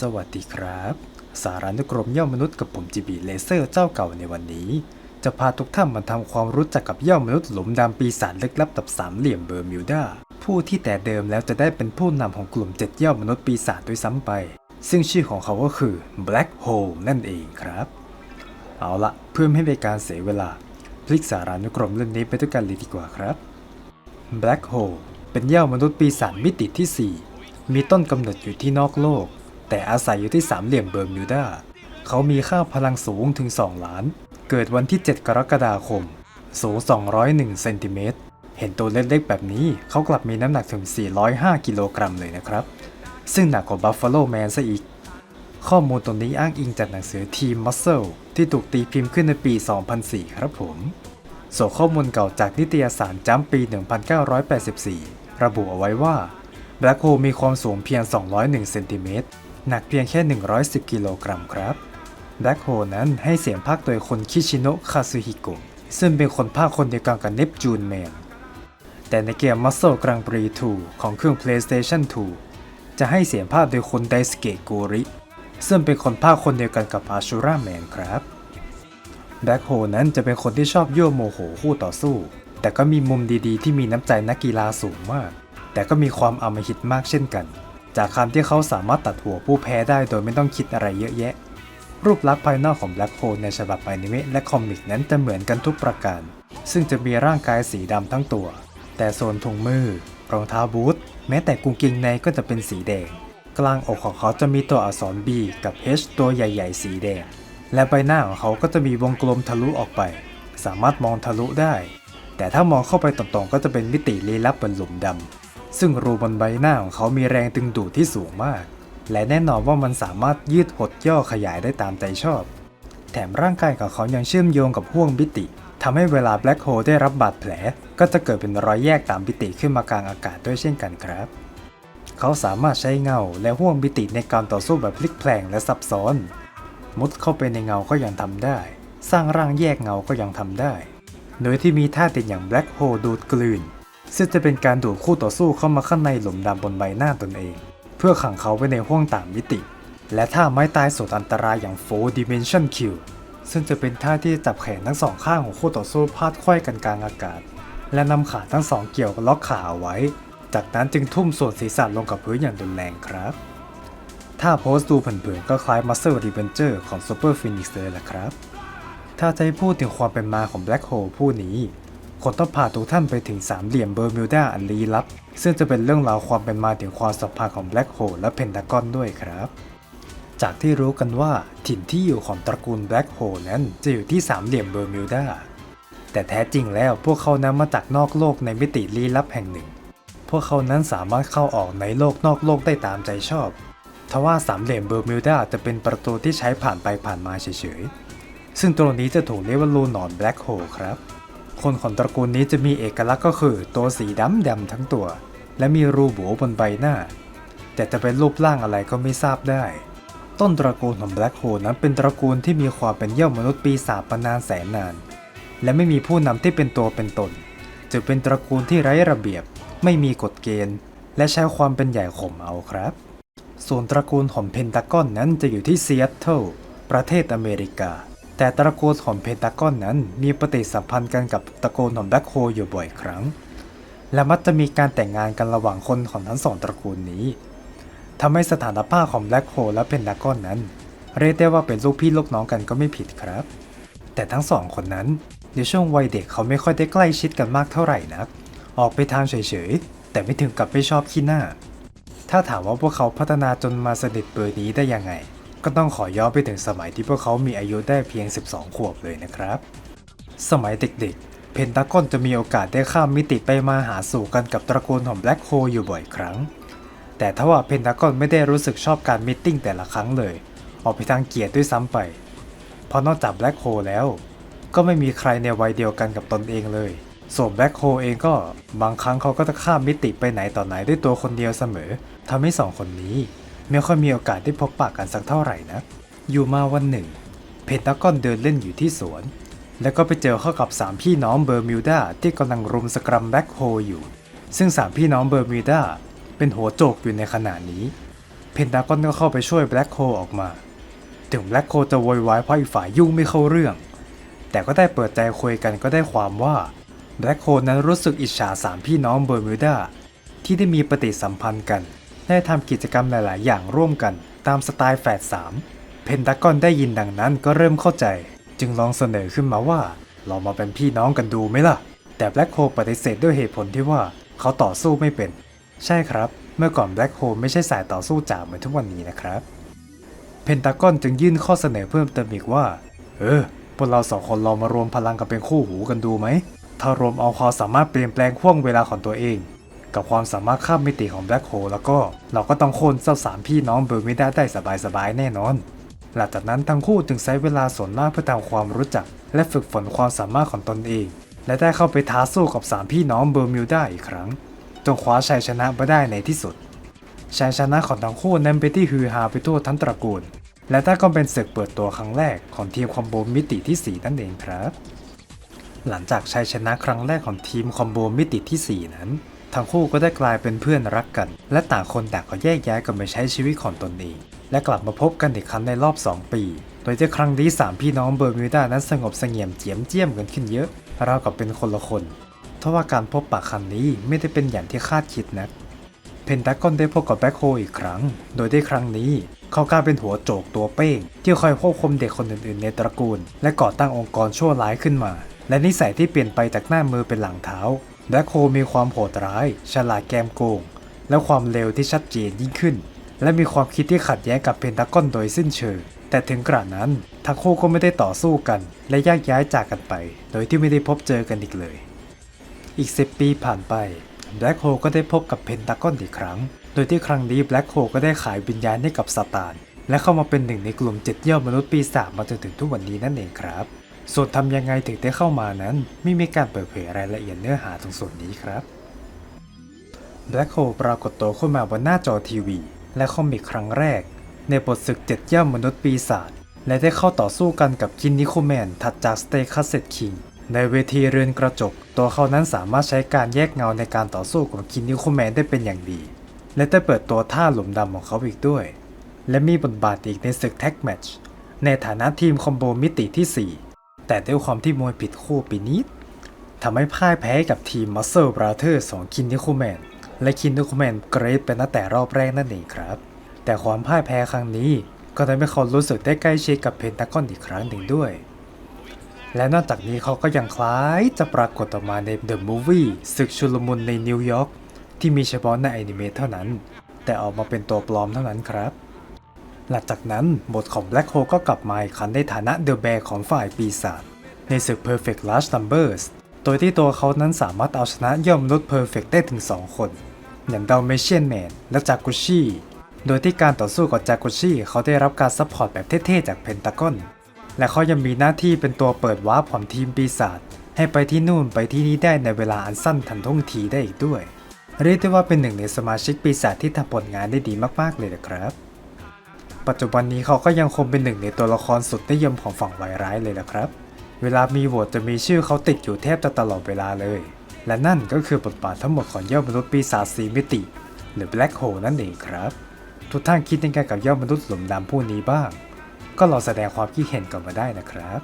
สวัสดีครับ สารานุกรมย่อมนุษย์กับผมจีบีเลเซอร์เจ้าเก่าในวันนี้ จะพาทุกท่านมาทำความรู้จักกับย่อมนุษย์หลุมดำปีศาจลึกลับตับสามเหลี่ยมเบอร์มิวดาผู้ที่แต่เดิมแล้วจะได้เป็นผู้นำของกลุ่มเจ็ดย่อมนุษย์ปีศาจด้วยซ้ำไป ซึ่งชื่อของเขาก็คือ Black Hole นั่นเองครับ เอาละเพื่อไม่ให้เป็นการเสียเวลา พลิกสารานุกรมเรื่องนี้ไปด้วยกันเลยดีกว่าครับ Black Hole เป็นเย้ามนุษย์ปีศาจมิติที่ 4 มีต้นกำเนิดอยู่ที่นอกโลก แต่อาศัยอยู่ที่สามเหลี่ยมเบอร์มิวดาเขามีค่าพลังสูงถึง 2 ล้าน เกิดวันที่ 7 กรกฎาคม สูง 201 เซนติเมตร เห็นตัวเล็กๆแบบนี้เขากลับมีน้ำหนักถึง 405 กิโลกรัมเลยนะครับ ซึ่งหนักกว่าบัฟฟาโลแมนซะอีก ข้อมูลตรงนี้อ้างอิงจากหนังสือทีมมัสเซลที่ถูกตีพิมพ์ขึ้นในปี 2004 ครับผม ส่วนข้อมูลเก่าจากนิตยสารจัมป์ปี1984 ระบุเอาไว้ว่า Black Hole มีความสูงเพียง 201 เซนติเมตร หนักเพียงแค่ 110 กิโลกรัมครับ Black Hole นั้นให้เสียงภาคโดยคนคิชิโนะคาซุฮิโกะซึ่งเป็นคนภาคคนเดียวกันกับเนปจูนแมนแต่ในเกม Muscle Grand Prix 2 ของเครื่อง PlayStation 2 จะให้เสียงภาคโดยคนไดสเกะโกริ ซึ่งเป็นคนภาคคนเดียวกันกับอาชูราแมนครับแบ็คโฮนั้นจะเป็นคนที่ชอบยั่วโมโหคู่ต่อสู้ แต่ก็มีมุมดีๆ ที่มีน้ำใจนักกีฬาสูงมาก แต่ก็มีความอมหิตมากเช่นกัน จากคำที่เขาสามารถตัดหัวผู้แพ้ได้โดยไม่ต้องคิดอะไรเยอะแยะ รูปลักษณ์ภายนอกของแบล็คโฮในฉบับอนิเมะและคอมิกนั้นจะเหมือนกันทุกประการ ซึ่งจะมีร่างกายสีดำทั้งตัว แต่โซนถุงมือ รองเท้าบูท แม้แต่กุงเกงในก็จะเป็นสีแดง กลางอกของเขาจะมีตัวอักษร B กับ H ตัวใหญ่ ๆ สีแดง และใบหน้าของเขาก็จะมีวงกลมทะลุออกไป สามารถมองทะลุได้ แต่ถ้ามองเข้าไปตรงๆก็จะเป็นมิติลี้ลับบนหลุมดำ ซึ่งรูบนใบหน้าของเขามีแรงดึงดูดที่สูงมาก และแน่นอนว่ามันสามารถยืดหดย่อขยายได้ตามใจชอบ แถมร่างกายของเขายังเชื่อมโยงกับห้วงมิติทำให้เวลาแบล็คโฮลได้รับบาดแผล ก็จะเกิดเป็นรอยแยกตามมิติขึ้นมากลางอากาศด้วยเช่นกันครับ เขาสามารถใช้เงาและห้วงมิติในการต่อสู้แบบพลิกแพลงและซับซ้อน มุดเข้าไปในเงาก็ยังทำได้ สร้างร่างแยกเงาก็ยังทำได้ โดยที่มีท่าติดอย่างแบล็คโฮลดูดกลืน ซึ่งจะเป็นการดูดคู่ต่อสู้เข้ามาข้างในหลุมดำบนใบหน้าตนเอง เพื่อขังเขาไว้ในห้วงต่างมิติ และท่าไม้ตายสุดอันตรายอย่าง4 Dimension Kill ซึ่งจะเป็นท่าที่จับแขนทั้งสองข้างของคู่ต่อสู้พาดไขว้กันกลางอากาศ และนำขาทั้งสองเกี่ยวกับล็อกขาเอาไว้ จากนั้นจึงทุ่มส่วนศีรษะลงกับพื้นอย่างรุนแรงครับถ้าโพสต์ดูเผินๆก็คล้าย Muscle Revenger ของ Super Phoenix เลยแหละครับ ถ้าจะให้พูดถึงความเป็นมาของ Black Hole ผู้นี้ คงต้องพาทุกท่านไปถึงสามเหลี่ยมเบอร์มิวดาอันลี้ลับ ซึ่งจะเป็นเรื่องราวความเป็นมาถึงความสัมพันธ์ของ Black Hole และเพนทากอนด้วยครับ จากที่รู้กันว่าถิ่นที่อยู่ของตระกูล Black Hole นั้นจะอยู่ที่สามเหลี่ยมเบอร์มิวดาแต่แท้จริงแล้วพวกเขานั้นมาจากนอกโลกในมิติลี้ลับแห่งหนึ่ง พวกเขานั้นสามารถเข้าออกในโลกนอกโลกได้ตามใจชอบทว่าสามเหลี่ยมเบอร์มิวดาจะเป็นประตูที่ใช้ผ่านไปผ่านมาเฉยๆ ซึ่งตรงนี้จะถูกเรียกว่ารูหนอนแบล็คโฮลครับ คนของตระกูลนี้จะมีเอกลักษณ์ก็คือตัวสีดำดำทั้งตัว และมีรูโบบนใบหน้า แต่จะเป็นรูปร่างอะไรก็ไม่ทราบได้ ต้นตระกูลของแบล็คโฮนั้นเป็นตระกูลที่มีความเป็นเย่อมนุษย์ปีศาจมานานแสนนาน และไม่มีผู้นำที่เป็นตัวเป็นตนจะเป็นตระกูลที่ไร้ระเบียบ ไม่มีกฎเกณฑ์ และใช้ความเป็นใหญ่ข่มเอาครับ ส่วนตระกูลของเพนตากอนนั้นจะอยู่ที่ซีแอตเทิลประเทศอเมริกา แต่ตระกูลของเพนตากอนนั้นมีปฏิสัมพันธ์กันกับตระกูลของแบ็คโฮลอยู่บ่อยครั้ง และมักจะมีการแต่งงานกันระหว่างคนของทั้งสองตระกูลนี้ทำให้สถานภาพของแบ็คโฮลและเพนตากอนนั้น เรียกได้ว่าเป็นลูกพี่ลูกน้องกันก็ไม่ผิดครับ แต่ทั้งสองคนนั้นในช่วงวัยเด็กเขาไม่ค่อยได้ใกล้ชิดกันมากเท่าไหร่นัก ออกไปทางเฉยๆ แต่ไม่ถึงกับไม่ชอบขี้หน้า ถ้าถามว่าพวกเขาพัฒนาจนมาสนิทเบอร์นี้ได้ยังไง ก็ต้องขอย้อนไปถึงสมัยที่พวกเขามีอายุได้เพียง 12 ขวบเลยนะครับ สมัยเด็กๆ เพนตากอนจะมีโอกาสได้ข้ามมิติไปมาหาสู่กันกับตระกูลของแบล็คโฮอยู่บ่อยครั้ง แต่ถ้าว่าเพนตากอนไม่ได้รู้สึกชอบการมิทติ้งแต่ละครั้งเลย ออกไปทางเกียรติด้วยซ้ำไป เพราะนอกจากแบล็คโฮแล้ว ก็ไม่มีใครในวัยเดียวกันกับตนเองเลยส่วนแบล็คโฮเองก็บางครั้งเขาก็จะข้ามมิติไปไหนต่อไหนด้วยตัวคนเดียวเสมอทำให้สองคนนี้ ไม่ค่อยมีโอกาสได้พบปะกันสักเท่าไหร่นะ อยู่มาวันหนึ่ง เพนตากอนเดินเล่นอยู่ที่สวน แล้วก็ไปเจอเข้ากับสามพี่น้องเบอร์มิวดาที่กำลังรุมสกรัมแบล็คโฮอยู่ ซึ่งสามพี่น้องเบอร์มิวดาเป็นหัวโจกอยู่ในขณะนี้ เพนทากอนก็เข้าไปช่วยแบล็คโฮออกมา ถึงแบล็คโฮจะโวยวายเพราะอีกฝ่ายยุ่งไม่เข้าเรื่อง แต่ก็ได้เปิดใจคุยกันก็ได้ความว่าแบล็คโฮนั้นรู้สึกอิจฉาสามพี่น้องเบอร์มิวดาที่ได้มีปฏิสัมพันธ์กัน ได้ทำกิจกรรมหลาย ๆ อย่างร่วมกัน ตามสไตล์แฝดสามเพนทากอนได้ยินดังนั้นก็เริ่มเข้าใจ จึงลองเสนอขึ้นมาว่า เรามาเป็นพี่น้องกันดูไหมล่ะ แต่แบล็คโฮปฏิเสธด้วยเหตุผลที่ว่าเขาต่อสู้ไม่เป็น ใช่ครับ เมื่อก่อนแบล็คโฮไม่ใช่สายต่อสู้จ๋าเหมือนทุกวันนี้นะครับ เพนตากอนจึงยื่นข้อเสนอเพิ่มเติมอีกว่า เออ พวกเราสองคนลองมารวมพลังกันเป็นคู่หูกันดูไหม ถ้ารวมเอาความสามารถเปลี่ยนแปลงห่วงเวลาของตัวเอง กับความสามารถข้ามมิติของแบล็คโฮลแล้วก็เราก็ต้องโค่นเจ้าสามพี่น้องเบอร์มิด้าได้สบายๆแน่นอน หลังจากนั้นทั้งคู่จึงใช้เวลาสนมากเพื่อทำความรู้จัก และฝึกฝนความสามารถของตนเอง และได้เข้าไปท้าสู้กับสามพี่น้องเบอร์มิวด้าอีกครั้ง จนคว้าชัยชนะมาได้ในที่สุดชัยชนะของทั้งคู่นั้นเป็นที่ฮือฮาไปทั่วทั้งตระกูล และถ้าก็เป็นศึกเปิดตัวครั้งแรกของทีมคอมโบมิติที่ 4 นั่นเองครับ หลังจากชัยชนะครั้งแรกของทีมคอมโบมิติที่ 4 นั้น ทั้งคู่ก็ได้กลายเป็นเพื่อนรักกัน และต่างคนต่างก็แยกย้ายกันไปใช้ชีวิตของตนเอง และกลับมาพบกันอีกครั้งในรอบ 2 ปี โดยที่ครั้งนี้สามพี่น้องเบอร์มิวดานั้นสงบเสงี่ยมเจียมเจียมกันขึ้นเยอะราวกับเป็นคนละคนทว่าการพบปะครั้งนี้ไม่ได้เป็นอย่างที่คาดคิดนะเพนตากอนได้พบกับแบ็คโฮอีกครั้ง โดยที่ครั้งนี้เขากลายเป็นหัวโจกตัวเป้ง ที่คอยควบคุมเด็กคนอื่นๆ ในตระกูล และก่อตั้งองค์กรชั่วร้ายขึ้นมา และนิสัยที่เปลี่ยนไปจากหน้ามือเป็นหลังเท้า แบ็คโฮมีความโหดร้าย ฉลาดแกมโกง และความเร็วที่ชัดเจนยิ่งขึ้น และมีความคิดที่ขัดแย้งกับเพนตากอนโดยสิ้นเชิง แต่ถึงกระนั้นทั้งคู่ก็ไม่ได้ต่อสู้กัน และแยกย้ายจากกันไป โดยที่ไม่ได้พบเจอกันอีกเลย อีก 10 ปีผ่านไปแบล็คโฮก็ได้พบกับเพนตากอนอีกครั้ง โดยที่ครั้งนี้แบล็คโฮก็ได้ขายวิญญาณให้กับซาตาน และเข้ามาเป็นหนึ่งในกลุ่มเจ็ดยอดมนุษย์ปีศาจมาจนถึงทุกวันนี้นั่นเองครับ ส่วนทำยังไงถึงได้เข้ามานั้น ไม่มีการเปิดเผยรายละเอียดเนื้อหาตรงส่วนนี้ครับแบล็คโฮปรากฏตัวขึ้นมาบนหน้าจอทีวี และคอมิกครั้งแรก ในบทศึกเจ็ดย่อมนุษย์ปีศาจและได้เข้าต่อสู้กันกับคินนิโคแมนถัดจากสเตคัสเซตคิงในเวทีเรือนกระจก ตัวเขานั้นสามารถใช้การแยกเงาในการต่อสู้ของคินนิโคแมนได้เป็นอย่างดี และได้เปิดตัวท่าหลุมดำของเขาอีกด้วย และมีบทบาทอีกในศึกแท็กแมชในฐานะทีมคอมโบมิติที่ 4 แต่ด้วยความที่มวยผิดคู่ไปนิดทำให้พ่ายแพ้กับทีม Muscle Brothers ของคินนิโคแมนและคินนิโคแมนเกรดเป็นตั้งแต่รอบแรกนั่นเองครับ แต่ความพ่ายแพ้ครั้งนี้ก็ทำให้เขารู้สึกได้ใกล้ชิดกับเพนตากอนอีกครั้งหนึ่งด้วย และนอกจากนี้เขาก็ยังคล้ายจะปรากฏออกมาใน The Movie ศึกชุลมุนในนิวยอร์กที่มีเฉพาะในอนิเมะเท่านั้น แต่ออกมาเป็นตัวปลอมเท่านั้นครับ หลังจากนั้นบทของ Black Hole ก็กลับมาอีกครั้งในฐานะ The Bear ของฝ่ายปีศาจในศึก Perfect Large Numbers โดยที่ตัวเขานั้นสามารถเอาชนะยอดมนุษย์ Perfect ได้ถึง 2 คน อย่างด a ลเมเชียนแมนและจากุชิโดยที่การต่อสู้กับจากุชิเขาได้รับการซัพพอร์ตแบบเท่ๆจากเพนตากอนและเขายังมีหน้าที่เป็นตัวเปิดวาร์ปของทีมปีศาจให้ไปที่นู่นไปที่นี่ได้ในเวลาอันสั้นทันท่วงทีได้อีกด้วย เรียกได้ว่าเป็นหนึ่งในสมาชิกปีศาจที่ทำผลงานได้ดีมากๆเลยนะครับ ปัจจุบันนี้เขาก็ยังคงเป็นหนึ่งในตัวละครสุดนิยมของฝั่งวายร้ายเลยละครับ เวลามีโหวตจะมีชื่อเขาติดอยู่แทบจะตลอดเวลาเลย และนั่นก็คือบทบาททั้งหมดของยอดมนุษย์ปีศาจสีมิติ หรือ Black Hole นั่นเองครับ ทุกท่านคิดยังไงกับยอดมนุษย์หลุมดำผู้นี้บ้าง ก็ลองแสดงความคิดเห็นกันมาได้นะครับ